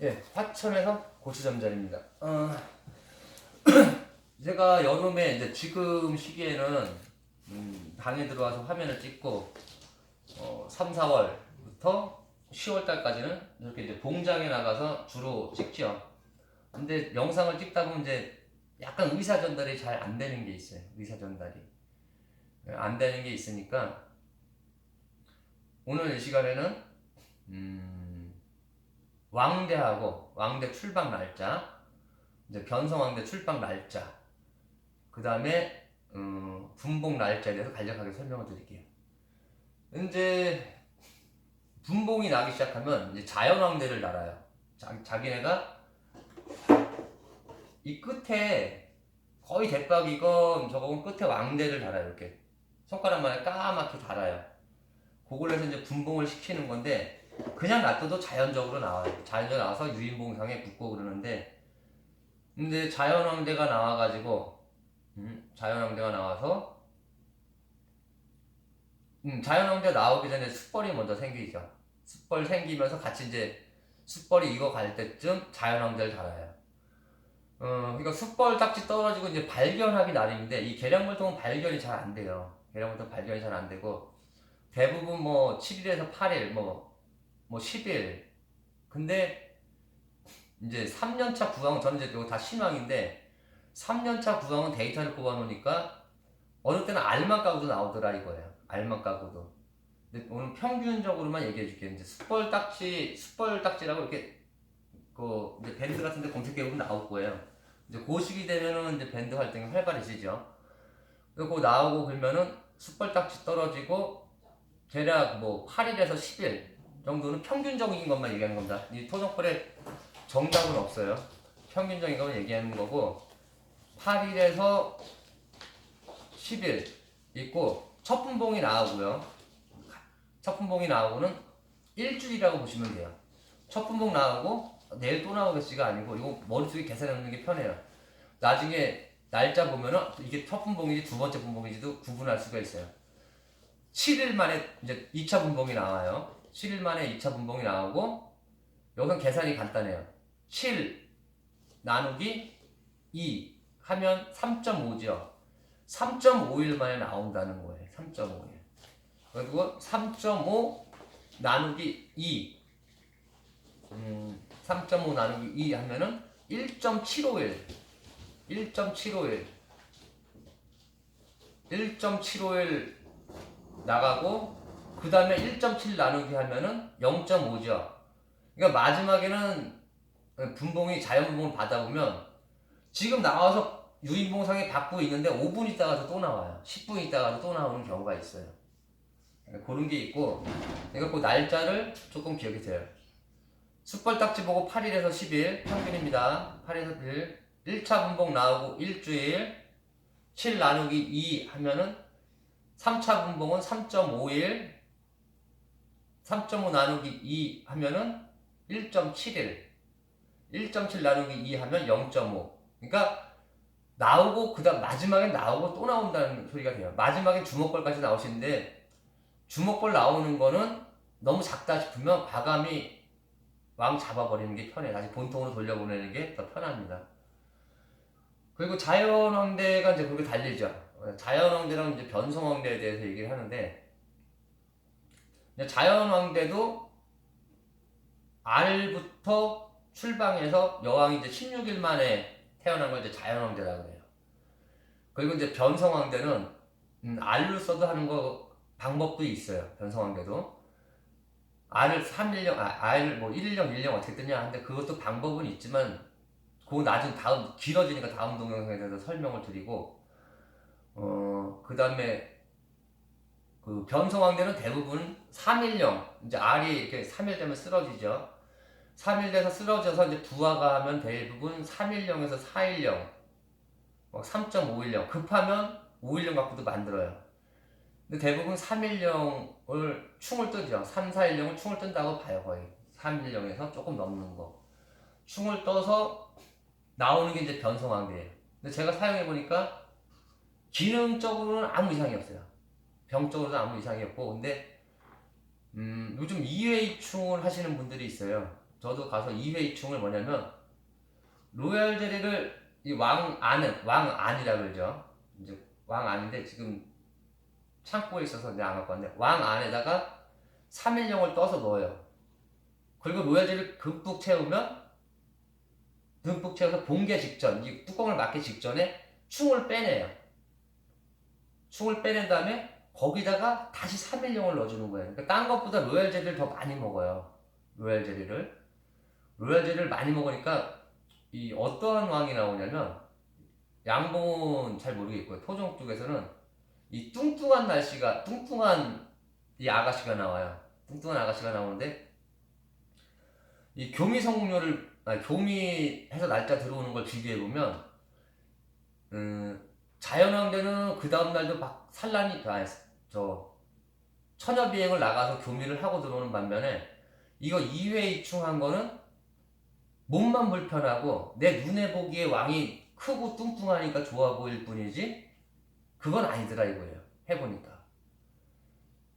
예, 화천에서 고추잠자리입니다. 어, 제가 여름에 이제 지금 시기에는 음, 방에 들어와서 화면을 찍고 어, 3, 4월부터 10월 달까지는 이렇게 이제 봉장에 나가서 주로 찍죠. 근데 영상을 찍다 보면 이제 약간 의사 전달이 잘 안 되는 게 있어요. 의사 전달이 예, 안 되는 게 있으니까 오늘 이 시간에는 음, 왕대하고 왕대 출방 날짜, 이제 변성왕대 출방 날짜, 그 다음에 음, 분봉 날짜에 대해서 간략하게 설명을 드릴게요. 이제 분봉이 나기 시작하면 이제 자연왕대를 날아요. 자, 자기네가 이 끝에 거의 대박 이건 저건 끝에 왕대를 달아요. 이렇게 손가락만에 까맣게 달아요. 그걸 해서 이제 분봉을 시키는 건데 그냥 놔둬도 자연적으로 나와요. 자연적으로 나와서 유인봉상에 붙고 그러는데 근데 자연왕대가 나와가지고 음, 자연왕대가 나와서 음, 자연왕대 나오기 전에 숯벌이 먼저 생기죠. 숯벌 생기면서 같이 이제 숯벌이 익어갈 때쯤 자연왕대를 달아요. 어, 그러니까 숯벌 딱지 떨어지고 이제 발견하기 나름인데 이 계량물통은 발견이 잘 안 돼요. 계량물통 발견이 잘 안 되고 대부분 뭐 7일에서 8일 뭐 뭐 10일. 근데 이제 3년차 구황 저는 이제 이거 다 신황인데 3년차 구황은 데이터를 뽑아 놓으니까 어느 때는 알만 까고도 나오더라 이거예요. 알만 까고도. 근데 오늘 평균적으로만 얘기해 줄게요. 이제 숯벌 딱지 숯벌 딱지라고 이렇게 그 이제 밴드 같은 데 검색해 보면 나올 거예요. 이제 그 시기 되면은 이제 밴드 활동이 활발해지죠. 그리고 나오고 그러면은 숯벌 딱지 떨어지고 대략 뭐 8일에서 10일 정도는 평균적인 것만 얘기하는 겁니다. 이 토종벌에 정답은 없어요. 평균적인 것만 얘기하는 거고 8일에서 10일 있고 첫 분봉이 나오고요. 첫 분봉이 나오고는 일주일이라고 보시면 돼요. 첫 분봉 나오고 내일 또 나오겠지가 아니고 이거 머릿속에 계산해 놓는 게 편해요. 나중에 날짜 보면은 이게 첫 분봉인지 두 번째 분봉인지도 구분할 수가 있어요. 7일 만에 이제 2차 분봉이 나와요. 7일 만에 2차 분봉이 나오고 여기는 계산이 간단해요. 7 나누기 2 하면 3.5죠. 3.5일 만에 나온다는 거예요. 3.5일. 그리고 3.5 나누기 2 음, 3.5 나누기 2 하면은 1.75일 1.75일 1.75일 나가고 그 다음에 1.7 나누기 하면은 0.5죠. 그러니까 마지막에는 분봉이 자연분봉을 받아보면 지금 나와서 유인봉상에 받고 있는데 5분 있다가도 또 나와요. 10분 있다가도 또 나오는 경우가 있어요. 그러니까 그런 게 있고 그러니까 그 날짜를 조금 기억해줘요. 숯벌딱지 보고 8일에서 10일 평균입니다. 8일에서 10일 1차 분봉 나오고 일주일 7 나누기 2 하면은 3차 분봉은 3.5일 3.5 나누기 2 하면은 1.7일. 1.7 나누기 2 하면 0.5 그러니까 나오고 그 다음 마지막에 나오고 또 나온다는 소리가 돼요. 마지막에 주먹벌까지 나오시는데 주먹벌 나오는 거는 너무 작다 싶으면 과감히 왕 잡아버리는 게 편해요. 다시 본통으로 돌려보내는 게 더 편합니다. 그리고 자연왕대가 이제 그렇게 달리죠. 자연왕대랑 이제 변성왕대에 대해서 얘기를 하는데 자연왕대도 알부터 출방해서 여왕이 이제 16일 만에 태어난 걸 이제 자연왕대라고 그래요. 그리고 이제 변성왕대는 음, 알로 써도 하는 거 방법도 있어요. 변성왕대도 알을 3일령, 아, 알, 뭐 1일령, 1령 어떻게 뜨냐 하는데 그것도 방법은 있지만 그거 나중 다음 길어지니까 다음 동영상에 대해서 설명을 드리고 어, 그 다음에 그 변성왕대는 대부분 3일령, 이제 알이 이렇게 3일 되면 쓰러지죠. 3일 돼서 쓰러져서 이제 부화가 하면 대부분 3일령에서 4일령, 막 3.5일령, 급하면 5일령 갖고도 만들어요. 근데 대부분 3일령을 충을 뜨죠. 3, 4일령을 충을 뜬다고 봐요, 거의. 3일령에서 조금 넘는 거. 충을 떠서 나오는 게 이제 변성왕대예요. 근데 제가 사용해 보니까 기능적으로는 아무 이상이 없어요. 병적으로도 아무 이상이 없고, 근데, 음, 요즘 2회 충을 하시는 분들이 있어요. 저도 가서 2회 2충을 뭐냐면 로얄 젤리를 이왕 안은 왕 안이라 그러죠. 이제 왕 안인데 지금 창고에 있어서 내가 안 갖고 왔는데 왕 안에다가 3일용을 떠서 넣어요. 그리고 로얄 젤리를 듬뿍 채우면 듬뿍 채워서 봉개 직전 이 뚜껑을 막기 직전에 충을 빼내요. 충을 빼낸 다음에 거기다가 다시 3일용을 넣어주는 거예요. 그러니까 딴 것보다 로얄 젤리를 더 많이 먹어요. 로얄 젤리를. 로얄 젤리를 많이 먹으니까 이 어떠한 왕이 나오냐면 양봉은 잘 모르겠고요. 토종 쪽에서는 이 뚱뚱한 날씨가 뚱뚱한 이 아가씨가 나와요. 뚱뚱한 아가씨가 나오는데 이 교미 성공료를 아니, 교미해서 날짜 들어오는 걸 비교해 보면 음, 자연왕대는 그 다음 날도 막 산란이 아니, 저 처녀 비행을 나가서 교미를 하고 들어오는 반면에 이거 2회 2충한 거는 몸만 불편하고 내 눈에 보기에 왕이 크고 뚱뚱하니까 좋아 보일 뿐이지 그건 아니더라 이거예요. 해보니까.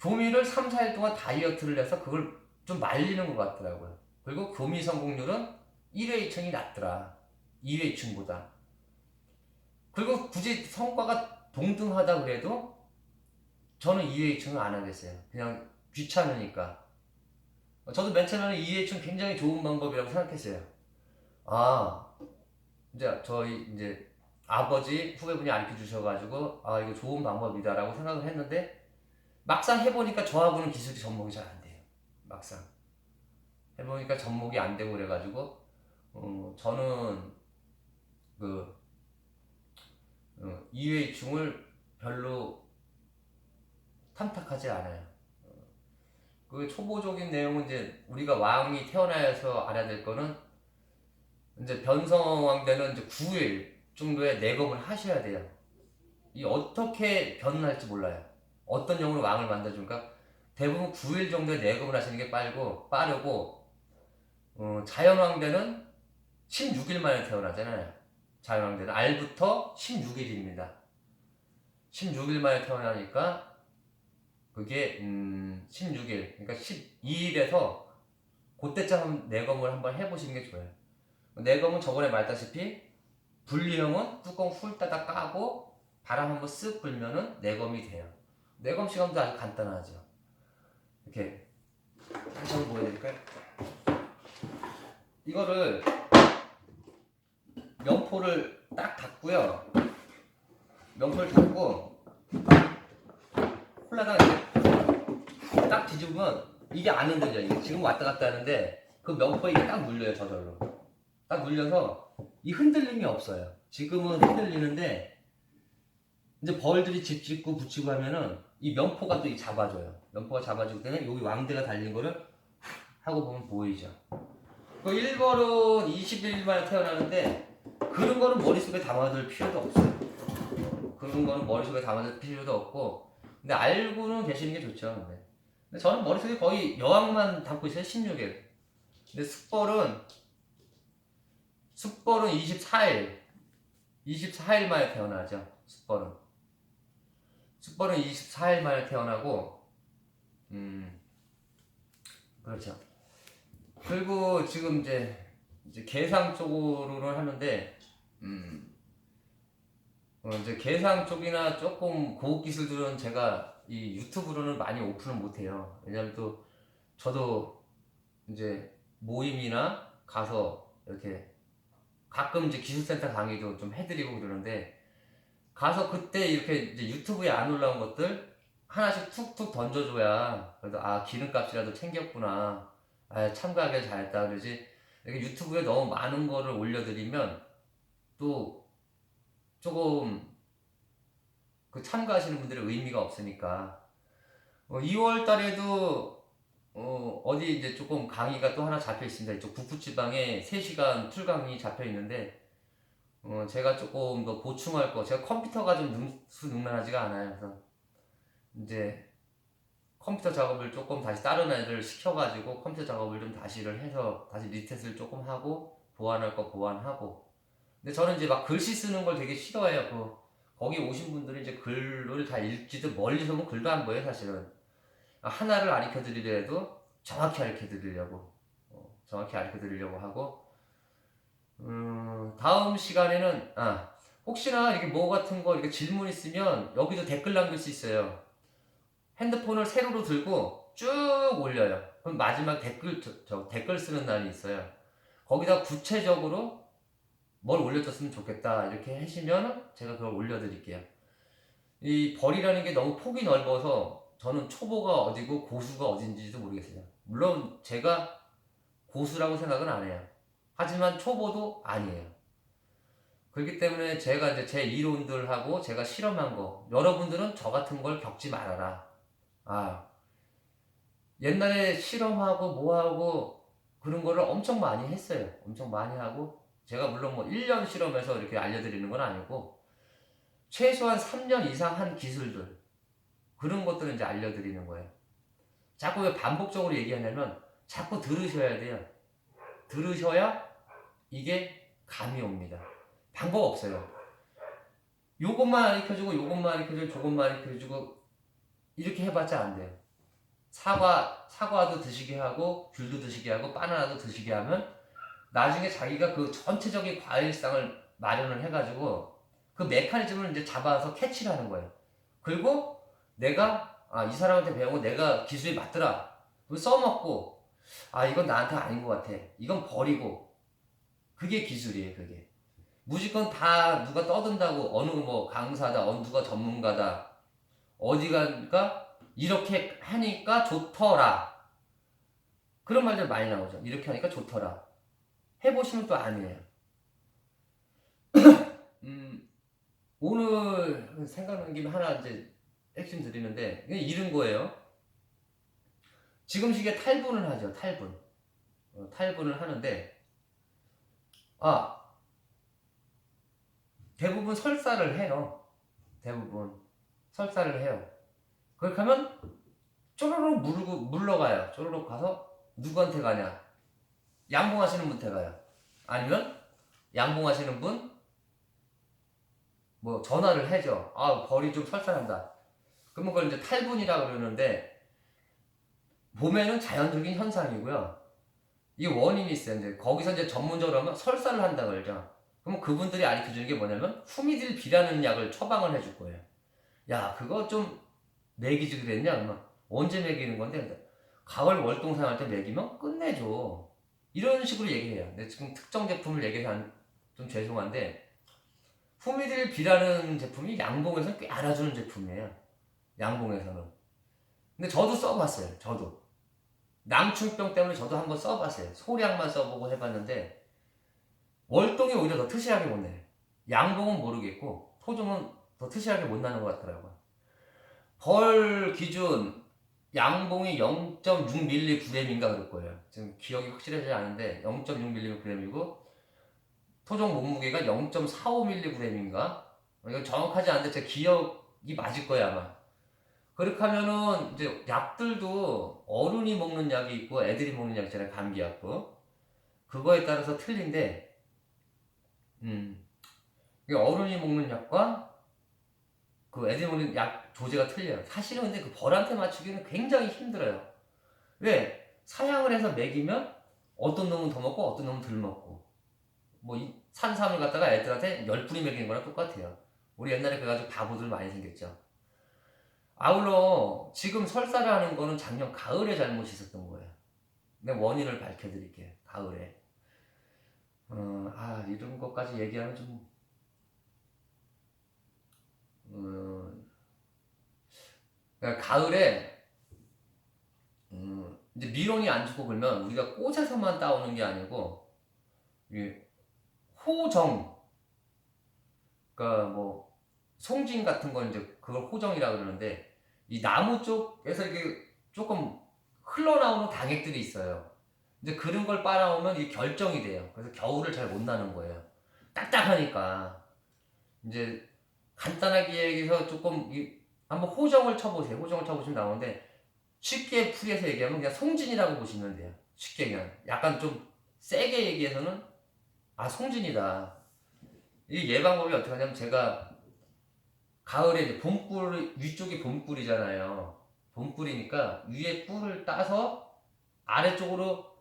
교미를 3, 4일 동안 다이어트를 해서 그걸 좀 말리는 것 같더라고요. 그리고 교미 성공률은 1회 2충이 낮더라. 2회 2충보다. 그리고 굳이 성과가 동등하다 그래도 저는 2회 2충은 안 하겠어요. 그냥 귀찮으니까. 저도 맨 처음에는 2회 2충 굉장히 좋은 방법이라고 생각했어요. 아 이제 저희 이제 아버지 후배분이 알려 주셔가지고 아 이거 좋은 방법이다라고 생각을 했는데 막상 해보니까 저하고는 기술이 접목이 잘 안 돼요. 막상. 해보니까 접목이 안 되고 그래가지고 어, 저는 그 어, 2회 중을 별로 탐탁하지 않아요. 어, 그 초보적인 내용은 이제 우리가 왕이 태어나서 알아야 될 거는 이제 변성왕 되는 이제 9일 정도의 내검을 하셔야 돼요. 이 어떻게 변할지 몰라요. 어떤 영으로 왕을 만들어줄까? 대부분 9일 정도의 내검을 하시는 게 빠르고 빠르고 어, 자연왕대는 16일 만에 태어나잖아요. 자연왕대는 알부터 16일입니다. 16일 만에 태어나니까 그게 음, 16일 그러니까 12일에서 그때쯤 한 내검을 한번 해보시는 게 좋아요. 내검은 저번에 말했다시피 분리형은 뚜껑 훌 따다 까고 바람 한번 쓱 불면은 내검이 돼요. 내검 시간도 아주 간단하죠. 이렇게 한번 보여드릴까요? 이거를 면포를 딱 닫고요. 면포를 닫고 이렇게 딱 뒤집으면 이게 안 흔들려. 이게 지금 왔다 갔다 하는데 그 면포에 이게 딱 눌려요 저절로. 딱 눌려서 이 흔들림이 없어요. 지금은 흔들리는데 이제 벌들이 집 짓고 붙이고 하면은 이 면포가 또이 잡아줘요. 면포가 잡아줄 때는 여기 왕대가 달린 거를 하고 보면 보이죠. 그 1벌은 21일 만에 태어나는데 그런 거는 머릿속에 담아둘 필요도 없어요. 그런 거는 머릿속에 담아둘 필요도 없고 근데 알고는 계시는 게 좋죠. 근데 저는 머릿속에 거의 여왕만 담고 있어요. 16일. 근데 숙벌은 숙벌은 24일 24일 만에 태어나죠. 숙벌은 숙벌은 24일 만에 태어나고 음 그렇죠. 그리고 지금 이제 이제 계상 쪽으로는 하는데 음 어, 이제 계상 쪽이나 조금 고급 기술들은 제가 이 유튜브로는 많이 오픈을 못해요. 왜냐면 또 저도 이제 모임이나 가서 이렇게 가끔 이제 기술센터 강의도 좀 해드리고 그러는데 가서 그때 이렇게 이제 유튜브에 안 올라온 것들 하나씩 툭툭 던져줘야 그래도 아 기름값이라도 챙겼구나 아 참가하길 잘했다 그러지 이렇게 유튜브에 너무 많은 거를 올려드리면 또 조금 그 참가하시는 분들의 의미가 없으니까 어, 2월 달에도 어, 어디 이제 조금 강의가 또 하나 잡혀 있습니다. 이쪽 북부지방에 3시간 풀 강의 잡혀 있는데 어, 제가 조금 더 보충할 거 제가 컴퓨터가 좀 능수능란하지가 않아요. 그래서 이제 컴퓨터 작업을 조금 다시 다른 애들 시켜가지고 컴퓨터 작업을 좀 다시를 해서 다시 리셋을 조금 하고 보완할 거 보완하고 근데 저는 이제 막 글씨 쓰는 걸 되게 싫어해요. 그 거기 오신 분들은 이제 글을 다 읽지도 멀리서 보면 글도 안 보여요 사실은 하나를 가르쳐 드리더라도 정확히 가르쳐 드리려고 어, 정확히 알려 드리려고 하고 음, 다음 시간에는 아 혹시나 이게 뭐 같은 거 이렇게 질문 있으면 여기도 댓글 남길 수 있어요. 핸드폰을 세로로 들고 쭉 올려요. 그럼 마지막 댓글 저, 저 댓글 쓰는 날이 있어요. 거기다 구체적으로 뭘 올려줬으면 좋겠다 이렇게 하시면 제가 그걸 올려드릴게요. 이 벌이라는 게 너무 폭이 넓어서 저는 초보가 어디고 고수가 어딘지도 모르겠어요. 물론 제가 고수라고 생각은 안 해요. 하지만 초보도 아니에요. 그렇기 때문에 제가 이제 제 이론들하고 제가 실험한 거, 여러분들은 저 같은 걸 겪지 말아라. 아, 옛날에 실험하고 뭐하고 그런 거를 엄청 많이 했어요. 엄청 많이 하고, 제가 물론 뭐 1년 실험해서 이렇게 알려드리는 건 아니고, 최소한 3년 이상 한 기술들, 그런 것들을 이제 알려드리는 거예요. 자꾸 왜 반복적으로 얘기하냐면, 자꾸 들으셔야 돼요. 들으셔야 이게 감이 옵니다. 방법 없어요. 요것만 가르쳐주고 요것만 가르쳐주고 저것만 가르쳐주고 이렇게 해봤자 안 돼요. 사과 사과도 드시게 하고 귤도 드시게 하고 바나나도 드시게 하면 나중에 자기가 그 전체적인 과일상을 마련을 해가지고 그 메커니즘을 이제 잡아서 캐치를 하는 거예요. 그리고 내가 아, 이 사람한테 거 내가 기술이 맞더라. 그걸 써먹고 아 이건 나한테 아닌 것 같아. 이건 버리고 그게 기술이에요. 그게. 무조건 다 누가 떠든다고 어느 뭐 강사다 어느 누가 전문가다 어디가 이렇게 하니까 좋더라 그런 말들 많이 나오죠 이렇게 하니까 좋더라 해보시면 또 아니에요 음, 오늘 생각난 김에 하나 이제 핵심 드리는데 그냥 이런 거예요 지금 시기에 탈분을 하죠 탈분 어, 탈분을 하는데 아 대부분 설사를 해요. 대부분 설사를 해요. 그렇게 하면 쪼르륵 물고 물러가요. 쪼르륵 가서 누구한테 가냐? 양봉하시는 분한테 가요. 아니면 양봉하시는 분 뭐 전화를 해줘. 아 벌이 좀 설사한다. 그러면 그걸 이제 탈분이라 그러는데 봄에는 자연적인 현상이고요. 이게 원인이 있어요. 이제 거기서 이제 전문적으로 하면 설사를 한다 그러죠. 그럼 그분들이 알려 주는 게 뭐냐면 후미딜 비라는 약을 처방을 해줄 거예요. 야 그거 좀 먹이지 그랬냐? 그러면 언제 먹이는 건데? 가을 월동상 할 때 먹이면 끝내줘. 이런 식으로 얘기해요. 근데 지금 특정 제품을 얘기해서 좀 죄송한데 후미딜 비라는 제품이 양봉에서는 꽤 알아주는 제품이에요. 양봉에서는. 근데 저도 써봤어요. 저도. 남충병 때문에 저도 한번 써봤어요. 소량만 써보고 해봤는데 월동이 오히려 더 트시하게 못 내요. 양봉은 모르겠고 토종은 더 트시하게 못 나는 것 같더라고요. 벌 기준 양봉이 0.6mg인가 그럴 거예요. 지금 기억이 확실하지 않은데 0.6mg이고 토종 몸무게가 0.45mg인가? 이건 정확하지 않은데 제 기억이 맞을 거야 아마. 그렇게 하면은 이제 약들도 어른이 먹는 약이 있고 애들이 먹는 약 있잖아요 감기약도 그거에 따라서 틀린데 음 어른이 먹는 약과 그 애들이 먹는 약 조제가 틀려요 사실은 근데 그 벌한테 맞추기는 굉장히 힘들어요 왜 사양을 해서 먹이면 어떤 놈은 더 먹고 어떤 놈은 덜 먹고 뭐 이 산삼을 갖다가 애들한테 열 뿌리 먹이는 거랑 똑같아요 우리 옛날에 그래가지고 바보들 많이 생겼죠 아울러 지금 설사를 하는 거는 작년 가을에 잘못이 있었던 거예요. 내가 원인을 밝혀드릴게요. 가을에. 어, 아 이런 것까지 얘기하면 좀 어, 그러니까 가을에 음, 이제 미론이 안 좋고 그러면 우리가 꽃에서만 따오는 게 아니고 이 호정 그러니까 뭐 송진 같은 건 이제 그걸 호정이라 그러는데 이 나무 쪽에서 이게 조금 흘러나오는 당액들이 있어요. 근데 그런 걸 빨아오면 이게 결정이 돼요. 그래서 겨울을 잘 못 나는 거예요. 딱딱하니까 이제 간단하게 얘기해서 조금 이 한번 호정을 쳐보세요. 호정을 쳐보시면 나오는데 쉽게 풀이해서 얘기하면 그냥 송진이라고 보시면 돼요. 쉽게 그냥 약간 좀 세게 얘기해서는 아 송진이다. 이 예방법이 어떻게 하냐면 제가 가을에 이제 봄꿀 위쪽이 봄꿀이잖아요. 봄꿀이니까 위에 꿀을 따서 아래쪽으로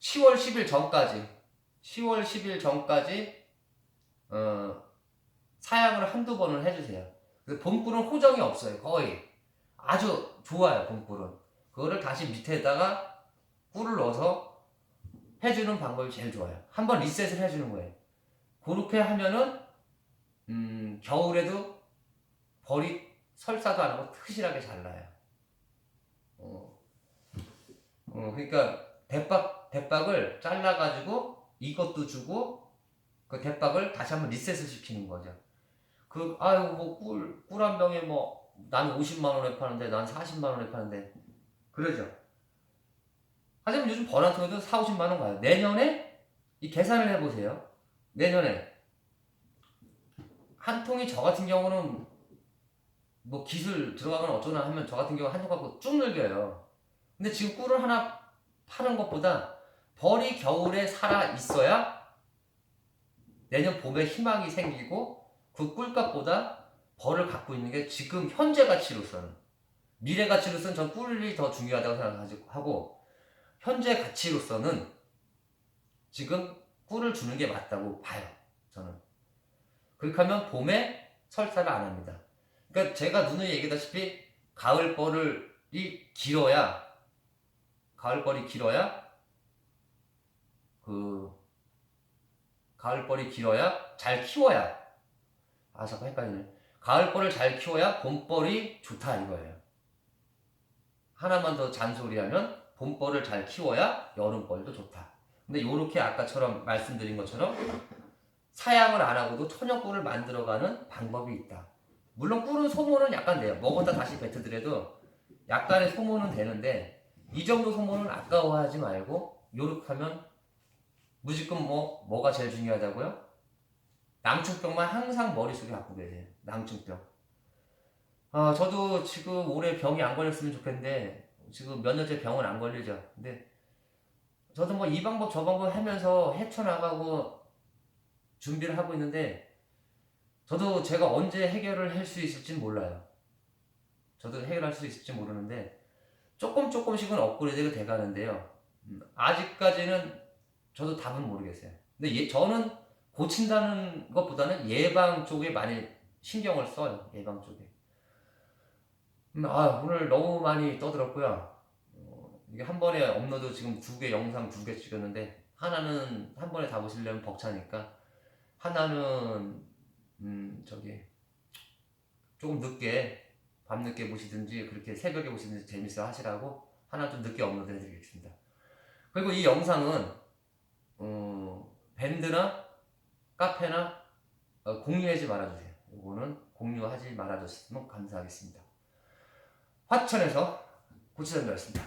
10월 10일 전까지 10월 10일 전까지 어, 사양을 한두 번을 해주세요. 봄꿀은 호정이 없어요. 거의 아주 좋아요. 봄꿀은 그거를 다시 밑에다가 꿀을 넣어서 해주는 방법이 제일 좋아요. 한번 리셋을 해주는 거예요. 그렇게 하면은 음, 겨울에도 벌이 설사도 안 하고 튼실하게 잘 나요. 어, 어, 그러니까 대박 대박을 잘라가지고 이것도 주고 그 대박을 다시 한번 리셋을 시키는 거죠. 그 아유 뭐 꿀 꿀 한 병에 뭐 난 50만 원에 파는데 난 40만 원에 파는데 그러죠. 하지만 요즘 벌한 통에도 4, 50만 원 가요. 내년에 이 계산을 해보세요. 내년에 한 통이 저 같은 경우는 뭐 기술 들어가거나 어쩌나 하면 저 같은 경우 한 통 갖고 쭉 늘겨요. 근데 지금 꿀을 하나 파는 것보다 벌이 겨울에 살아 있어야 내년 봄에 희망이 생기고 그 꿀값보다 벌을 갖고 있는 게 지금 현재 가치로서는 미래 가치로서는 전 꿀이 더 중요하다고 생각하고 현재 가치로서는 지금 꿀을 주는 게 맞다고 봐요. 저는. 그렇게 하면 봄에 설사를 안 합니다. 그러니까 제가 누누이 얘기했다시피 가을 벌이 길어야 가을 벌이 길어야 그 가을 벌이 길어야 잘 키워야 아 잠깐 헷갈리네. 가을 벌을 잘 키워야 봄 벌이 좋다 이거예요. 하나만 더 잔소리하면 봄 벌을 잘 키워야 여름 벌도 좋다. 근데 요렇게 아까처럼 말씀드린 것처럼 사양을 안 하고도 천연 꿀을 만들어가는 방법이 있다. 물론 꿀은 소모는 약간 돼요. 먹었다 다시 뱉어드려도 약간의 소모는 되는데 이 정도 소모는 아까워하지 말고 요렇게 하면 무조건 뭐 뭐가 제일 중요하다고요? 낭충병만 항상 머릿속에 갖고 계세요. 낭충병. 아 저도 지금 올해 병이 안 걸렸으면 좋겠는데 지금 몇 년째 병은 안 걸리죠. 근데 저도 뭐 이 방법 저 방법 하면서 헤쳐나가고 준비를 하고 있는데 저도 제가 언제 해결을 할 수 있을지 몰라요. 저도 해결할 수 있을지 모르는데 조금 조금씩은 업그레이드가 돼 가는데요. 음, 아직까지는 저도 답은 모르겠어요. 근데 예, 저는 고친다는 것보다는 예방 쪽에 많이 신경을 써요. 예방 쪽에. 음, 아 오늘 너무 많이 떠들었고요. 어, 이게 한 번에 업로드 지금 두 개 영상 두 개 찍었는데 하나는 한 번에 다 보시려면 벅차니까 하나는 음 저기 조금 늦게 밤늦게 보시든지 그렇게 새벽에 보시든지 재밌어 하시라고 하나 좀 늦게 업로드 해드리겠습니다. 그리고 이 영상은 어, 밴드나 카페나 어, 공유하지 말아주세요. 이거는 공유하지 말아주시면 감사하겠습니다. 화천에서 고치선배였습니다.